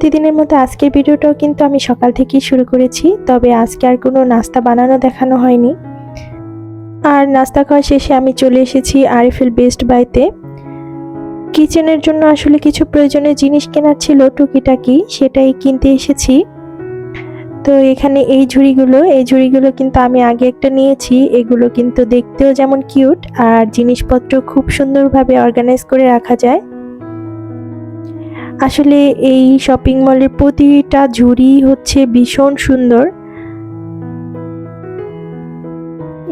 প্রতিদিনের মতো আজকের ভিডিওটাও কিন্তু আমি সকাল থেকেই শুরু করেছি, তবে আজকে আর কোনো নাস্তা বানানো দেখানো হয়নি। আর নাস্তা খাওয়া শেষে আমি চলে এসেছি আরিফেল বেস্ট বাইতে। কিচেনের জন্য আসলে কিছু প্রয়োজনীয় জিনিস কেনার ছিল, টুকিটাকি, সেটাই কিনতে এসেছি। তো এখানে এই ঝুড়িগুলো এই ঝুড়িগুলো কিন্তু আমি আগে একটা নিয়েছি, এগুলো কিন্তু দেখতেও যেমন কিউট, আর জিনিসপত্র খুব সুন্দরভাবে অর্গানাইজ করে রাখা যায়। আসলে এই শপিং মলের প্রতিটা ঝুড়ি হচ্ছে ভীষণ সুন্দর।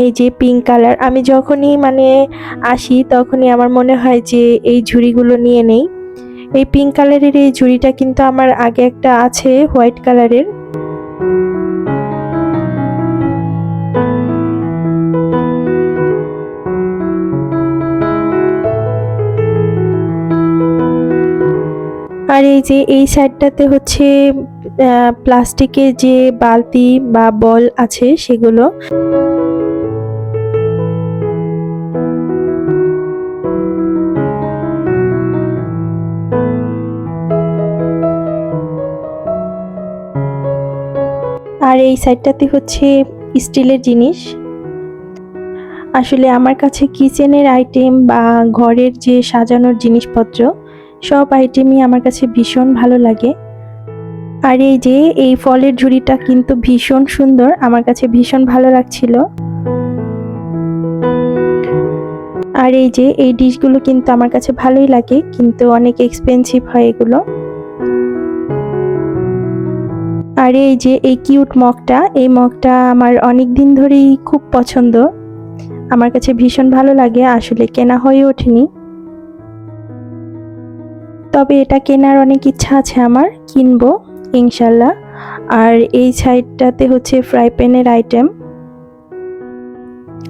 এই যে পিঙ্ক কালার আমি যখনই মানে আসি তখনই আমার মনে হয় যে এই ঝুড়িগুলো নিয়ে নেই। এই পিঙ্ক কালারের এই ঝুড়িটা কিন্তু আমার আগে একটা আছে হোয়াইট কালারের আর এই যে এই সাইডটাতে হচ্ছে প্লাস্টিকের যে বালতি বা বল আছে সেগুলো। আর এই সাইডটাতে হচ্ছে স্টিলের জিনিস। আসলে আমার কাছে কিচেনের আইটেম বা ঘরের যে সাজানোর জিনিসপত্র সব আইটেমই আমার কাছে ভীষণ ভালো লাগে। আর এই যে, এই ফলের ঝুড়িটা কিন্তু ভীষণ সুন্দর, আমার কাছে ভীষণ ভালো লাগছিল। আর এই যে, এই ডিশগুলো কিন্তু আমার কাছে ভালোই লাগে, কিন্তু অনেক এক্সপেন্সিভ হয় এগুলো। আর এই যে, এই কিউট মগটা, এই মগটা আমার অনেক দিন ধরেই খুব পছন্দ। আমার কাছে ভীষণ ভালো লাগে, আসলে কেনা হয়ে ওঠেনি। তবে এটা কেনার অনেক ইচ্ছা আছে আমার, কিনবো, ইনশাল্লাহ। আর এই সাইডটাতে হচ্ছে ফ্রাই প্যানের আইটেম।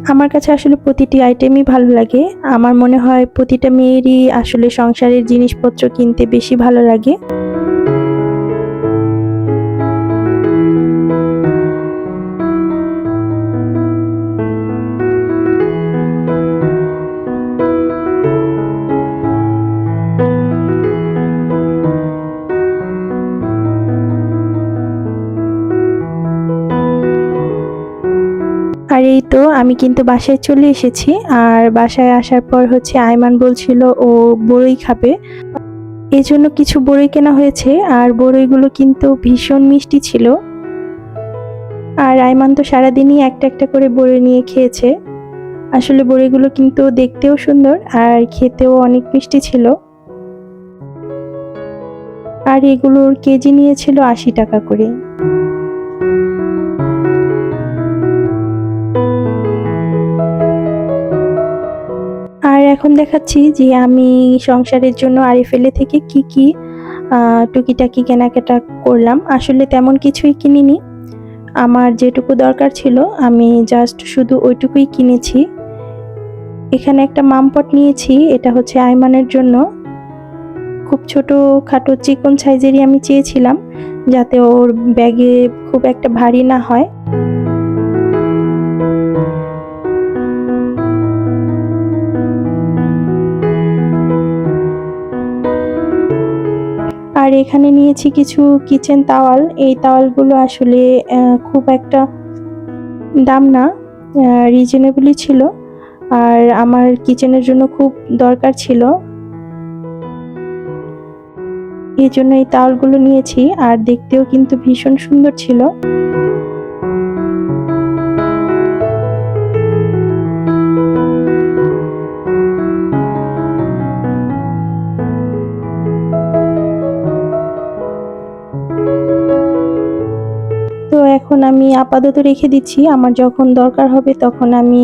আমার কাছে আসলে প্রতিটি আইটেমই ভালো লাগে। আমার মনে হয় প্রতিটা মেয়েরই আসলে সংসারের জিনিসপত্র কিনতে বেশি ভালো লাগে। আমি কিন্তু বাসায় চলে এসেছি আর বাসায় আসার পর হচ্ছে আয়মান বলছিল ও বড়ই খাবে। এই জন্য কিছু বড়ই কেনা হয়েছে আর বড়ইগুলো কিন্তু ভীষণ মিষ্টি ছিল। আর আয়মান তো সারাদিনই একটা একটা করে বড়ই নিয়ে খেয়েছে। আসলে বড়িগুলো কিন্তু দেখতেও সুন্দর আর খেতেও অনেক মিষ্টি ছিল। আর এগুলোর কেজি নিয়েছিল আশি টাকা করে। এখন দেখাচ্ছি যে আমি সংসারের জন্য আরিফেলে থেকে কি কি টুকিটাকি কেনাকাটা করলাম। আসলে তেমন কিছুই কিনিনি। আমার যেটুকু দরকার ছিল, আমি জাস্ট শুধু ওইটুকুই কিনেছি। এখানে একটা মামপট নিয়েছি, এটা হচ্ছে আইমানের জন্য। খুব ছোট খাটো চিকন সাইজেরই আমি চেয়েছিলাম, যাতে ওর ব্যাগে খুব একটা ভারী না হয়। আর এখানে নিয়েছি কিছু কিচেন তাওয়াল এই তাওয়ালগুলো আসলে খুব একটা দাম না রিজনেবলই ছিল। আর আমার কিচেনের জন্য খুব দরকার ছিল। এই জন্য এই তাওয়ালগুলো নিয়েছি, আর দেখতেও কিন্তু ভীষণ সুন্দর ছিল। আমি আপাতত রেখে দিচ্ছি। আমার যখন দরকার হবে তখন আমি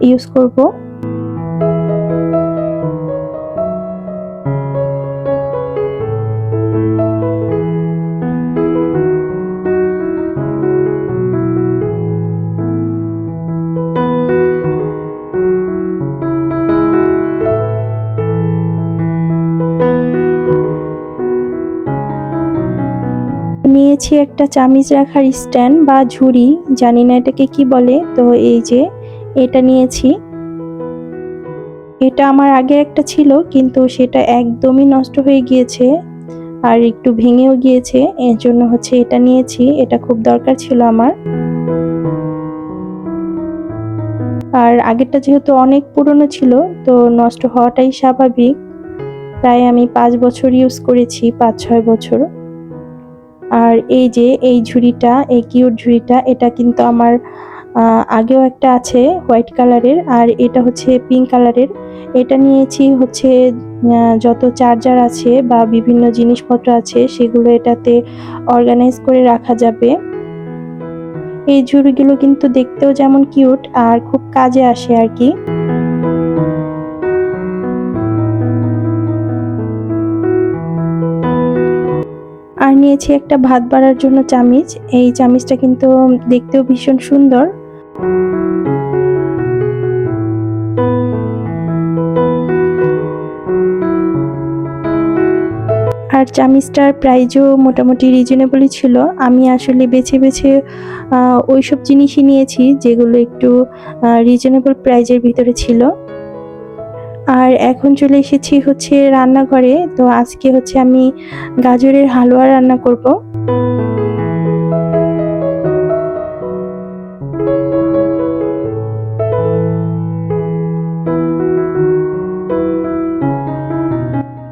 ইউজ করব। একটা চামিচ রাখার স্ট্যান্ড বা ঝুড়ি, জানি না এটাকে কি বলে, তো এই যে এটা নিয়েছি। এটা আমার আগে একটা ছিল, কিন্তু সেটা একদমই নষ্ট হয়ে গিয়েছে আর একটু ভেঙেও গিয়েছে, এর জন্য হচ্ছে এটা নিয়েছি, এটা খুব দরকার ছিল আমার। আর আগেরটা যেহেতু অনেক পুরনো ছিল, তো নষ্ট হওয়াটাই স্বাভাবিক। প্রায় আমি পাঁচ বছর ইউজ করেছি, পাঁচ ছয় বছর। আর এই যে এই ঝুড়িটা, এই কিউট ঝুড়িটা, এটা কিন্তু আমার আগেও একটা আছে হোয়াইট কালারের আর এটা হচ্ছে পিঙ্ক কালারের এটা নিয়েছি হচ্ছে যত চার্জার আছে বা বিভিন্ন জিনিসপত্র আছে, সেগুলো এটাতে অর্গানাইজ করে রাখা যাবে। এই ঝুড়িগুলো কিন্তু দেখতেও যেমন কিউট আর খুব কাজে আসে আর কি। নিয়েছি একটা ভাত বাড়ার জন্য চামিচ। এই চামিচটা কিন্তু দেখতেও ভীষণ সুন্দর। আর চামিচটার প্রাইজও মোটামুটি রিজনেবলই ছিল। আমি আসলে বেছে বেছে ওই সব জিনিসই নিয়েছি যেগুলো একটু রিজনেবল প্রাইজের ভিতরে ছিল। আর এখন চলে এসেছি হচ্ছে রান্নাঘরে। তো আজকে হচ্ছে আমি গাজরের হালুয়া রান্না করব।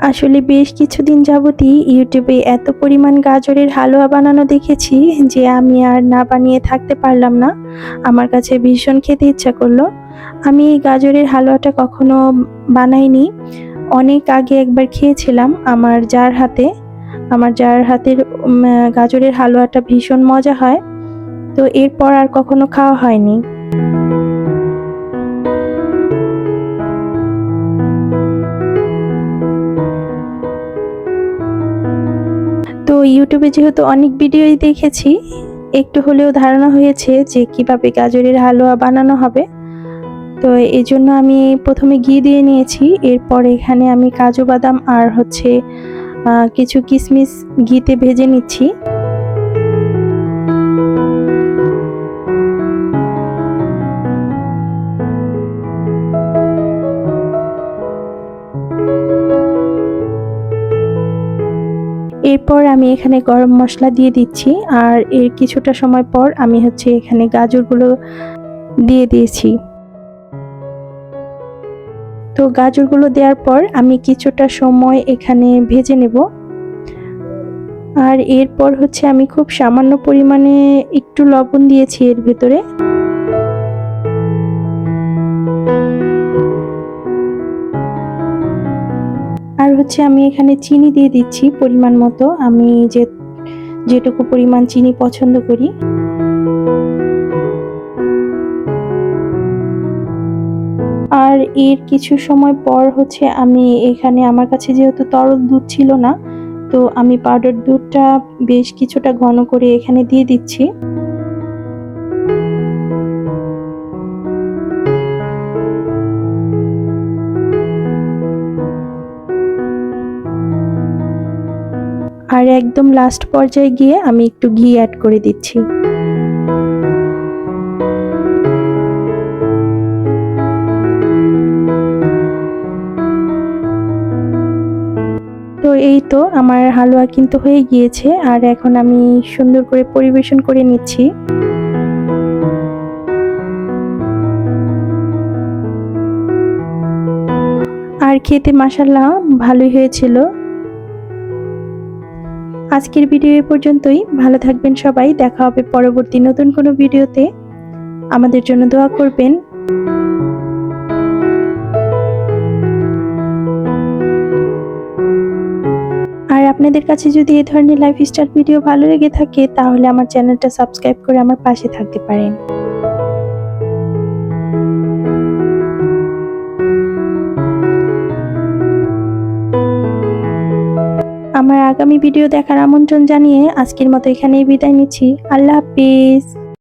আসলে বেশ কিছুদিন যাবতই ইউটিউবে এত পরিমাণ গাজরের হালুয়া বানানো দেখেছি যে আমি আর না বানিয়ে থাকতে পারলাম না। আমার কাছে ভীষণ খেতে ইচ্ছা করল। আমি এই গাজরের হালুয়াটা কখনো বানাইনি। অনেক আগে একবার খেয়েছিলাম আমার যার হাতে। আমার যার হাতের গাজরের হালুয়াটা ভীষণ মজা হয়। তো এরপর আর কখনো খাওয়া হয়নি। তো ইউটিউবে যেহেতু অনেক ভিডিওই দেখেছি, একটু হলেও ধারণা হয়েছে যে কীভাবে গাজরের হালুয়া বানানো হবে। তো এই জন্য আমি প্রথমে ঘি দিয়ে নিয়েছি। এরপর এখানে আমি কাজু বাদাম আর হচ্ছে কিছু কিশমিশ ঘিতে ভেজে নিচ্ছি। এরপর আমি এখানে গরম মশলা দিয়ে দিচ্ছি আর এর কিছুটা সময় পর আমি হচ্ছে এখানে গাজরগুলো দিয়ে দিয়েছি। তো গাজরগুলো দেওয়ার পর আমি কিছুটা সময় এখানে ভেজে নেব। আর এরপর হচ্ছে আমি খুব সামান্য পরিমাণে একটু লবণ দিয়েছি এর ভেতরে। আর হচ্ছে আমি এখানে চিনি দিয়ে দিচ্ছি পরিমাণ মতো। আমি যে, যেটুকু পরিমাণ চিনি পছন্দ করি। আর এর কিছু সময় পর হচ্ছে আমি এখানে, আমার কাছে যেহেতু তরল দুধ ছিল না, তো আমি পাউডার দুধটা বেশ কিছুটা ঘন করে এখানে দিয়ে দিচ্ছি। আর একদম লাস্ট পর্যায়ে গিয়ে আমি একটু ঘি অ্যাড করে দিচ্ছি। তো আমার হালুয়া কিন্তু হয়ে গিয়েছে আর এখন আমি সুন্দর করে পরিবেশন করে নিচ্ছি। আর খেতে মাসাল্লাহ ভালোই হয়েছিল। আজকের ভিডিও এ পর্যন্তই। ভালো থাকবেন সবাই। দেখা হবে পরবর্তী নতুন কোনো ভিডিওতে। আমাদের জন্য দোয়া করবেন। আপনাদের কাছে যদি এই ধরনের লাইফস্টাইল ভিডিও ভালো লেগে থাকে, তাহলে আমার চ্যানেলটা সাবস্ক্রাইব করে আমার পাশে থাকতে পারেন। আমার আগামী ভিডিও দেখার আমন্ত্রণ জানিয়ে আজকের মতো এখানেই বিদায় নিচ্ছি। আল্লাহ হাফিজ।